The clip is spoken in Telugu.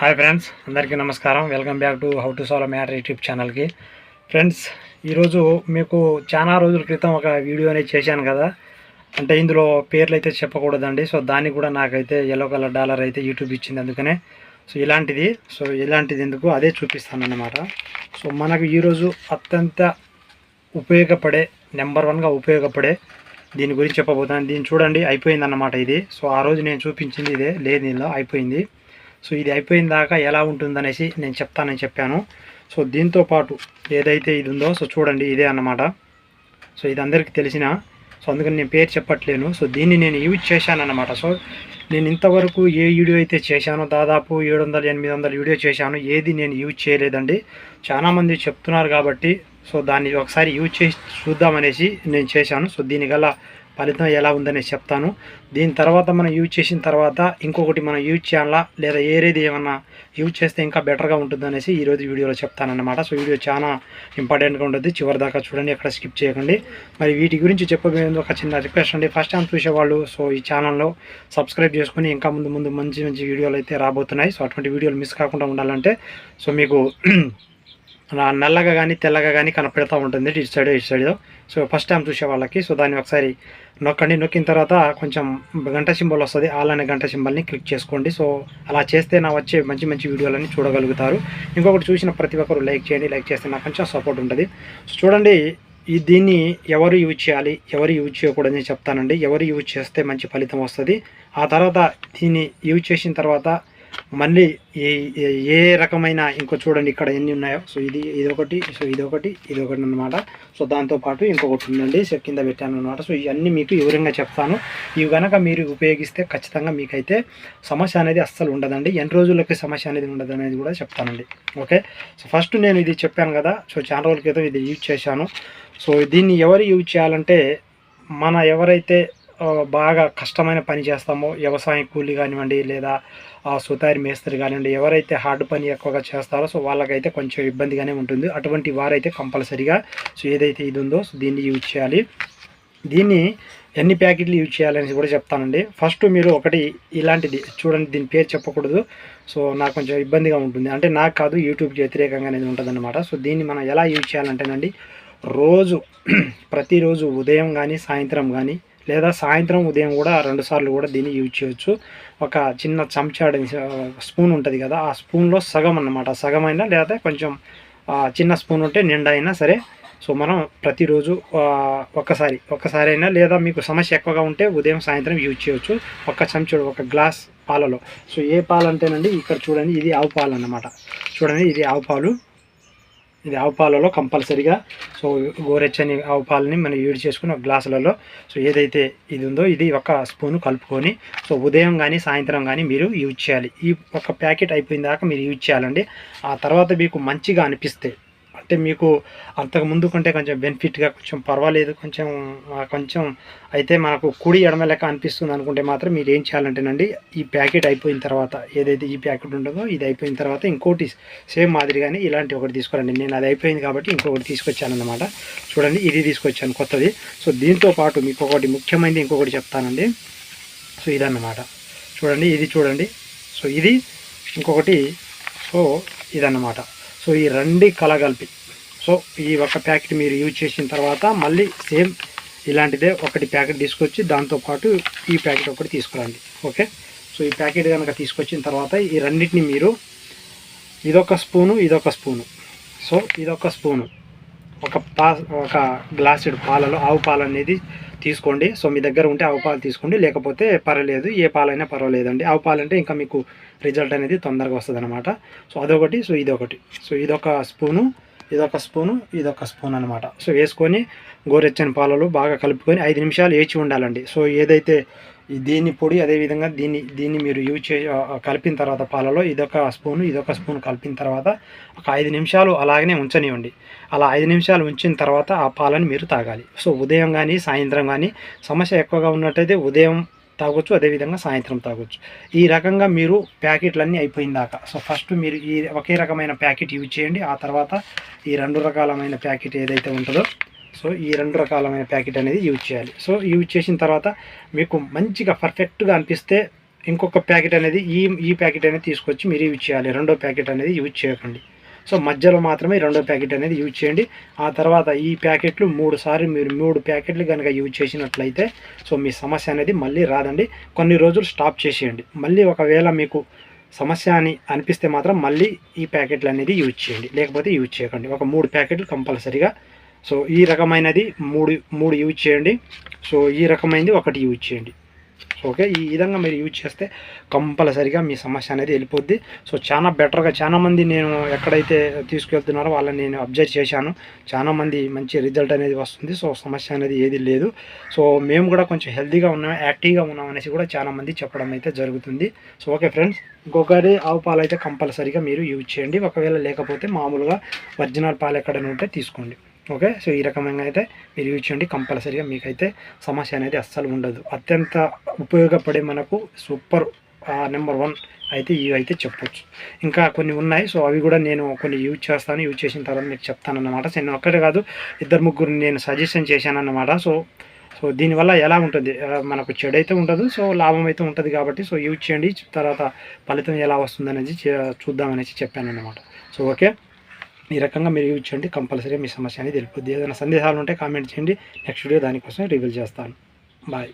హాయ్ ఫ్రెండ్స్ అందరికీ నమస్కారం. Welcome back to how to solve matter YouTube ఛానల్కి ఫ్రెండ్స్ ఈరోజు మీకు చాలా రోజుల క్రితం ఒక వీడియో అనేది చేశాను కదా. అంటే ఇందులో పేర్లు అయితే చెప్పకూడదండి. సో దానికి కూడా నాకైతే ఎల్లో కలర్ డాలర్ అయితే యూట్యూబ్ ఇచ్చింది అందుకనే. సో ఇలాంటిది. సో ఇలాంటిది ఎందుకు? అదే చూపిస్తాను అన్నమాట సో మనకు ఈరోజు అత్యంత ఉపయోగపడే నెంబర్ వన్గా ఉపయోగపడే దీని గురించి చెప్పబోతున్నాను. దీన్ని చూడండి అయిపోయింది అన్నమాట ఇది. సో ఆ రోజు నేను చూపించింది ఇదే. లేదు దీనిలో అయిపోయింది. సో ఇది అయిపోయిన దాకా ఎలా ఉంటుందనేసి నేను చెప్తానని చెప్పాను. సో దీంతో పాటు ఏదైతే ఇది ఉందో సో చూడండి ఇదే అన్నమాట. సో ఇది అందరికీ తెలిసిన సో అందుకని నేను పేరు చెప్పట్లేను. సో దీన్ని నేను యూజ్ చేశానన్నమాట. సో నేను ఇంతవరకు ఏ వీడియో అయితే చేశానో దాదాపు ఏడు వందల ఎనిమిది వందల వీడియో చేశాను ఏది నేను యూజ్ చేయలేదండి. చాలామంది చెప్తున్నారు కాబట్టి సో దాన్ని ఒకసారి యూజ్ చేసి చూద్దామనేసి నేను చేశాను. సో దీనికల్లా ఫలితం ఎలా ఉందనేసి చెప్తాను. దీని తర్వాత మనం యూజ్ చేసిన తర్వాత ఇంకొకటి మనం యూజ్ చేయాలా లేదా ఏరేది ఏమన్నా యూజ్ చేస్తే ఇంకా బెటర్గా ఉంటుందనేసి ఈరోజు వీడియోలో చెప్తానన్నమాట. సో వీడియో చాలా ఇంపార్టెంట్గా ఉంటుంది. చివరి దాకా చూడండి ఎక్కడ స్కిప్ చేయకండి. మరి వీటి గురించి చెప్పబోయే ఒక చిన్న రిక్వెస్ట్ అండి. ఫస్ట్ టైం చూసేవాళ్ళు సో ఈ ఛానల్లో సబ్స్క్రైబ్ చేసుకుని ఇంకా ముందు ముందు మంచి మంచి వీడియోలు అయితే రాబోతున్నాయి. సో అటువంటి వీడియోలు మిస్ కాకుండా ఉండాలంటే సో మీకు నల్లగా కానీ తెల్లగా కానీ కనపడుతూ ఉంటుంది ఇటు సైడ్ ఇటు సైడ్. సో ఫస్ట్ టైం చూసే వాళ్ళకి. సో దాన్ని ఒకసారి నొక్కండి. నొక్కిన తర్వాత కొంచెం గంట సింబల్ వస్తుంది. ఆల్ అనే గంట సింబల్ని క్లిక్ చేసుకోండి. సో అలా చేస్తే నా వచ్చే మంచి మంచి వీడియోలని చూడగలుగుతారు. ఇంకొకటి చూసిన ప్రతి ఒక్కరు లైక్ చేయండి. లైక్ చేస్తే నాకు కొంచెం సపోర్ట్ ఉంటుంది. సో చూడండి ఈ దీన్ని ఎవరు యూజ్ చేయాలి? ఎవరు యూజ్ చేయకూడదని చెప్తానండి. ఎవరు యూజ్ చేస్తే మంచి ఫలితం వస్తుంది. ఆ తర్వాత దీన్ని యూజ్ చేసిన తర్వాత మళ్ళీ ఏ ఏ- ఏ రకమైన ఇంకో చూడండి ఇక్కడ ఎన్ని ఉన్నాయో. సో ఇది ఇది ఒకటి సో ఇది ఒకటి ఇది ఒకటి అనమాట సో దాంతోపాటు ఇంకొకటి ఉందండి సో కింద పెట్టాను అనమాట సో ఇవన్నీ మీకు వివరంగా చెప్తాను. ఇవి కనుక మీరు ఉపయోగిస్తే ఖచ్చితంగా మీకైతే సమస్య అనేది అస్సలు ఉండదండి. ఎన్ని రోజులకి సమస్య అనేది ఉండదు అనేది కూడా చెప్తానండి. ఓకే? సో ఫస్ట్ నేను ఇది చెప్పాను కదా సో చాలా రోజుల క్రితం ఇది యూజ్ చేశాను. సో దీన్ని ఎవరు యూజ్ చేయాలంటే మన ఎవరైతే బాగా కష్టమైన పని చేస్తామో వ్యవసాయం కూలి కానివ్వండి లేదా సుతారి మేస్త్రి కానివ్వండి ఎవరైతే హార్డ్ పని ఎక్కువగా చేస్తారో సో వాళ్ళకైతే కొంచెం ఇబ్బందిగానే ఉంటుంది. అటువంటి వారైతే కంపల్సరీగా సో ఏదైతే ఇది ఉందో సో దీన్ని యూజ్ చేయాలి. దీన్ని ఎన్ని ప్యాకెట్లు యూజ్ చేయాలనేసి కూడా చెప్తానండి. ఫస్ట్ మీరు ఒకటి ఇలాంటిది చూడండి దీని పేరు చెప్పకూడదు. సో నాకు కొంచెం ఇబ్బందిగా ఉంటుంది. అంటే నాకు కాదు యూట్యూబ్కి వ్యతిరేకంగా అనేది ఉంటుందన్నమాట. సో దీన్ని మనం ఎలా యూజ్ చేయాలంటేనండి రోజు ప్రతిరోజు ఉదయం కానీ సాయంత్రం కానీ లేదా సాయంత్రం ఉదయం కూడా రెండు సార్లు కూడా దీన్ని యూజ్ చేయొచ్చు. ఒక చిన్న చెంచాడు స్పూన్ ఉంటుంది కదా ఆ స్పూన్లో సగం అన్నమాట. సగం అయినా లేదా కొంచెం చిన్న స్పూన్ ఉంటే నిండా అయినా సరే సో మనం ప్రతిరోజు ఒక్కసారి ఒక్కసారి అయినా లేదా మీకు సమస్య ఎక్కువగా ఉంటే ఉదయం సాయంత్రం యూజ్ చేయొచ్చు. ఒక చెంచుడు ఒక గ్లాస్ పాలలో. సో ఏ పాలు అంటేనండి ఇక్కడ చూడండి ఇది ఆవు పాలు అన్నమాట. చూడండి ఇది ఆవు పాలు. ఇది ఆవు పాలలో కంపల్సరీగా సో గోరెచ్చని ఆవు పాలని మనం యూజ్ చేసుకుని ఒక గ్లాసులలో సో ఏదైతే ఇది ఉందో ఇది ఒక స్పూన్ కలుపుకొని సో ఉదయం కానీ సాయంత్రం కానీ మీరు యూజ్ చేయాలి. ఈ ఒక ప్యాకెట్ అయిపోయిన దాకా మీరు యూజ్ చేయాలండి. ఆ తర్వాత మీకు మంచిగా అనిపిస్తే అంటే మీకు అంతకుముందు కంటే కొంచెం బెనిఫిట్గా కొంచెం పర్వాలేదు కొంచెం కొంచెం అయితే మనకు కుడి ఎడమ లెక్క అనిపిస్తుంది అనుకుంటే మాత్రం మీరు ఏం చేయాలంటేనండి ఈ ప్యాకెట్ అయిపోయిన తర్వాత ఏదైతే ఈ ప్యాకెట్ ఉంటుందో ఇది అయిపోయిన తర్వాత ఇంకోటి సేమ్ మాదిరిగానే ఇలాంటి ఒకటి తీసుకోరండి నేను అది అయిపోయింది కాబట్టి ఇంకొకటి తీసుకొచ్చాను అనమాట చూడండి ఇది తీసుకొచ్చాను కొత్తది. సో దీంతో పాటు మీకు ఒకటి ముఖ్యమైనది ఇంకొకటి చెప్తానండి. సో ఇదన్నమాట. చూడండి ఇది చూడండి. సో ఇది ఇంకొకటి. సో ఇదన్నమాట. సో ఈ రెండు కలగలిపి. సో ఈ ఒక ప్యాకెట్ మీరు యూజ్ చేసిన తర్వాత మళ్ళీ సేమ్ ఇలాంటిదే ఒకటి ప్యాకెట్ తీసుకొచ్చి దాంతోపాటు ఈ ప్యాకెట్ ఒకటి తీసుకురండి. ఓకే? సో ఈ ప్యాకెట్ కనుక తీసుకొచ్చిన తర్వాత ఈ రెండింటిని మీరు ఇదొక స్పూను ఇదొక స్పూను. సో ఇదొక స్పూను. ఒక పా ఒక గ్లాసుడు పాలలో ఆవు పాలు అనేది తీసుకోండి. సో మీ దగ్గర ఉంటే ఆవు పాలు తీసుకోండి. లేకపోతే పర్వాలేదు. ఏ పాలైనా పర్వాలేదండి. ఆవు పాలంటే ఇంకా మీకు రిజల్ట్ అనేది తొందరగా వస్తుంది అనమాట సో అదొకటి. సో ఇదొకటి. సో ఇదొక స్పూను. ఇదొక స్పూను. ఇదొక స్పూన్ అనమాట సో వేసుకొని గోరెచ్చని పాలలో బాగా కలుపుకొని ఐదు నిమిషాలు వేచి ఉండాలండి. సో ఏదైతే దీన్ని పొడి అదేవిధంగా దీన్ని దీన్ని మీరు యూజ్ చే కలిపిన తర్వాత పాలలో ఇదొక స్పూను ఇదొక స్పూన్ కలిపిన తర్వాత ఒక ఐదు నిమిషాలు అలాగనే ఉంచనివ్వండి. అలా ఐదు నిమిషాలు ఉంచిన తర్వాత ఆ పాలను మీరు తాగాలి. సో ఉదయం కానీ సాయంత్రం కానీ సమస్య ఎక్కువగా ఉన్నట్టయితే ఉదయం తాగొచ్చు అదేవిధంగా సాయంత్రం తాగొచ్చు. ఈ రకంగా మీరు ప్యాకెట్లన్నీ అయిపోయిన దాకా సో ఫస్ట్ మీరు ఈ ఒకే రకమైన ప్యాకెట్ యూజ్ చేయండి. ఆ తర్వాత ఈ రెండు రకాలమైన ప్యాకెట్ ఏదైతే ఉంటుందో సో ఈ రెండు రకాలమైన ప్యాకెట్ అనేది యూజ్ చేయాలి. సో యూజ్ చేసిన తర్వాత మీకు మంచిగా పర్ఫెక్ట్గా అనిపిస్తే ఇంకొక ప్యాకెట్ అనేది ఈ ఈ ప్యాకెట్ అనేది తీసుకొచ్చి మీరు యూజ్ చేయాలి. రెండో ప్యాకెట్ అనేది యూజ్ చేయకండి. సో మధ్యలో మాత్రమే రెండో ప్యాకెట్ అనేది యూజ్ చేయండి. ఆ తర్వాత ఈ ప్యాకెట్లు మూడు సార్లు మీరు మూడు ప్యాకెట్లు కనుక యూజ్ చేసినట్లయితే సో మీ సమస్య అనేది మళ్ళీ రాదండి. కొన్ని రోజులు స్టాప్ చేసేయండి. మళ్ళీ ఒకవేళ మీకు సమస్య అని అనిపిస్తే మాత్రం మళ్ళీ ఈ ప్యాకెట్లు అనేది యూజ్ చేయండి. లేకపోతే యూజ్ చేయకండి. ఒక మూడు ప్యాకెట్లు కంపల్సరీగా సో ఈ రకమైనది మూడు మూడు యూజ్ చేయండి. సో ఈ రకమైనది ఒకటి యూజ్ చేయండి. ఓకే ఈ విధంగా మీరు యూజ్ చేస్తే కంపల్సరిగా మీ సమస్య అనేది వెళ్ళిపోద్ది. సో చాలా బెటర్గా చాలామంది నేను ఎక్కడైతే తీసుకెళ్తున్నారో వాళ్ళని నేను అబ్జర్వ్ చేశాను. చాలా మంది మంచి రిజల్ట్ అనేది వస్తుంది. సో సమస్య అనేది ఏది లేదు. సో మేము కూడా కొంచెం హెల్తీగా ఉన్నాం యాక్టివ్గా ఉన్నాం అనేసి కూడా చాలా మంది చెప్పడం అయితే జరుగుతుంది. సో ఓకే ఫ్రెండ్స్ ఇంకొకరి ఆవు పాలు అయితే కంపల్సరీగా మీరు యూజ్ చేయండి. ఒకవేళ లేకపోతే మామూలుగా ఒరిజినల్ పాలు ఎక్కడైనా ఉంటే తీసుకోండి. ఓకే? సో ఈ రకమైన అయితే మీరు యూజ్ చేయండి కంపల్సరీగా మీకైతే సమస్య అనేది అస్సలు ఉండదు. అత్యంత ఉపయోగపడే మనకు సూపర్ నెంబర్ వన్ అయితే ఇవి అయితే చెప్పొచ్చు. ఇంకా కొన్ని ఉన్నాయి. సో అవి కూడా నేను కొన్ని యూజ్ చేస్తాను. యూజ్ చేసిన తర్వాత మీకు చెప్తాను అన్నమాట నేను ఒక్కటే కాదు ఇద్దరు ముగ్గురు నేను సజెషన్ చేశాను అన్నమాట సో సో దీనివల్ల ఎలా ఉంటుంది? మనకు చెడు అయితే ఉండదు. సో లాభం అయితే ఉంటుంది కాబట్టి సో యూజ్ చేయండి. తర్వాత ఫలితం ఎలా వస్తుంది అనేది చే- చూద్దామనేసి చెప్పాను అన్నమాట సో ఓకే? ఈ రకంగా మీరు ఇచ్చండి కంపల్సరీ మీ సమస్య అనేది తెలిపొద్ది. ఏదైనా సందేహాలు ఉంటే కామెంట్ చేయండి. నెక్స్ట్ వీడియో దానికోసం రివీల్ చేస్తాను. బాయ్.